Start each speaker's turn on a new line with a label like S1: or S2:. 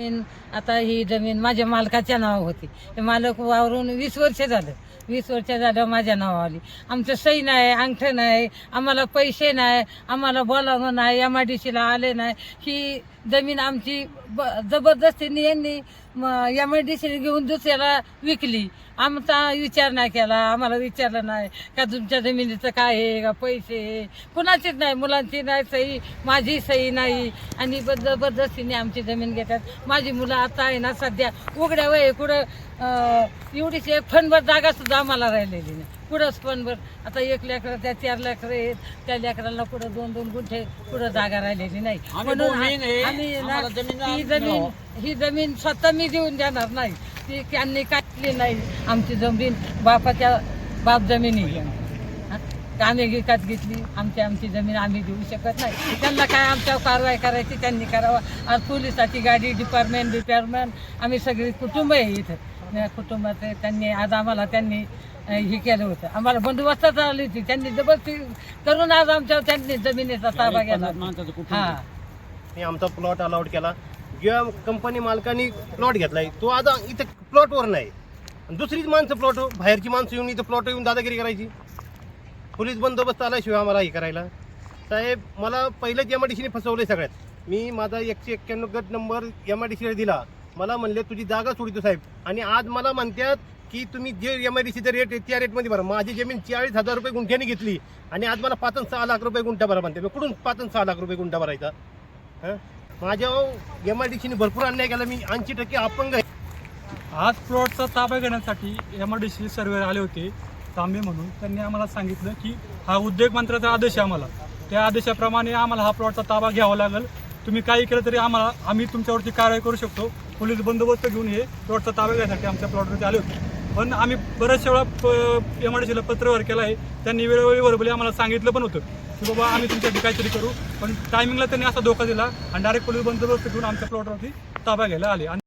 S1: जमीन आता ही जमीन माझ्या मालकाच्या नावावर होती. हे मालक वावरून वीस वर्ष झालं. वीस वर्ष झालं माझ्या नावावर आली. आमचं सई नाही अंगठ नाही आम्हाला पैसे नाही आम्हाला बोलावणं नाही एम आय डी सीला आले नाही. ही जमीन आमची ब जबरदस्तीने यांनी एम आय डी सी घेऊन दुसऱ्याला विकली. आमचा विचार नाही केला आम्हाला विचारलं नाही का तुमच्या जमिनीचं काय आहे का पैसे आहे? कुणाचीच नाही मुलांची नाही सही माझी सही नाही. आणि ब- जबरदस्तीने आमची जमीन घेतात. माझी मुलं आता आहे ना सध्या उघड्या वय कुठं एवढीच एक फणभर जागासुद्धा आम्हाला राहिलेली नाही. कुठंच फणभर आता एक लेकरं त्या चार लेकरं आहेत. त्या लेकराला कुठं दोन दोन गुंठे कुठं जागा राहिलेली नाही.
S2: आम्ही आहे.
S1: आम्ही ना
S2: आम्हाला जमीन
S1: ही
S2: मिळावं.
S1: जमीन ही. जमीन स्वतः मी देऊन देणार नाही. ती त्यांनी काढली नाही. आमची जमीन बापाच्या बाप जमिनी हा? आम्ही विकत घेतली. आमची आमची जमीन आम्ही देऊ शकत नाही. त्यांना काय आमच्यावर कारवाई करायची त्यांनी करावं. आज पोलिसाची गाडी डिपार्टमेंट डिपार्टमेंट आम्ही सगळी कुटुंब आहे इथं. कुटुंबाचे त्यांनी आज आम्हाला त्यांनी हे केलं होतं. आम्हाला बंदोबस्तात आली होती. त्यांनी जबरदस्ती करून आज आमच्यावर त्यांनी जमिनीचा ताबा घेतला. हा.
S3: मी आमचा प्लॉट अलाउड केला. जेव्हा कंपनी मालकाने प्लॉट घेतलाय तो आता इथं प्लॉटवर नाही. दुसरीच माणसं प्लॉट बाहेरची माणसं येऊन इथं प्लॉट येऊन दादागिरी करायची. पोलीस बंदोबस्त आल्याशिवाय आम्हाला हे करायला. साहेब मला पहिलंच एम आय डी सीने फसवलं सगळ्यात. मी माझा एकशे एक्क्याण्णव गट नंबर एम आय डी सीला दिला. मला म्हणले तुझी जागा सोडितो साहेब. आणि आज मला म्हणतात की तुम्ही जे एम आय डी सीचा रेट आहे त्या रेटमध्ये भरा. माझी जमीन चाळीस हजार रुपये गुंठ्याने घेतली आणि आज मला पाच सहा लाख रुपये गुंठा भरा म्हणते. मी कुठून पाच सहा लाख रुपये गुंठा भरायचा? हं? माझ्या एम आय डी सीने भरपूर अन्याय केला. मी ऐंशी टक्के अपंग आहे.
S4: आज प्लॉटचा ताबा घेण्यासाठी M I D C survey आले होते तांबे म्हणून. त्यांनी आम्हाला सांगितलं की हा उद्योग मंत्र्याचा आदेश आहे आम्हाला. त्या आदेशाप्रमाणे आम्हाला हा प्लॉटचा ताबा घ्यावा लागेल. तुम्ही काही केलं तरी आम्हाला आम्ही तुमच्यावरती कारवाई करू शकतो. पोलीस बंदोबस्त घेऊन हे प्लॉटचा ताबा घेण्यासाठी आमच्या प्लॉटवरती आले होते. पण आम्ही बऱ्याचशा वेळा एम आर डी सीला पत्रव्यवहार केला आहे. त्यांनी वेळोवेळी वरबली आम्हाला सांगितलं पण होतं की बाबा आम्ही तुमच्यासाठी काहीतरी करू. पण टायमिंगला त्यांनी असा धोका दिला आणि डायरेक्ट पोलीस बंदोबस्त घेऊन आमच्या प्लॉटवरती ताबा घ्यायला आले. आणि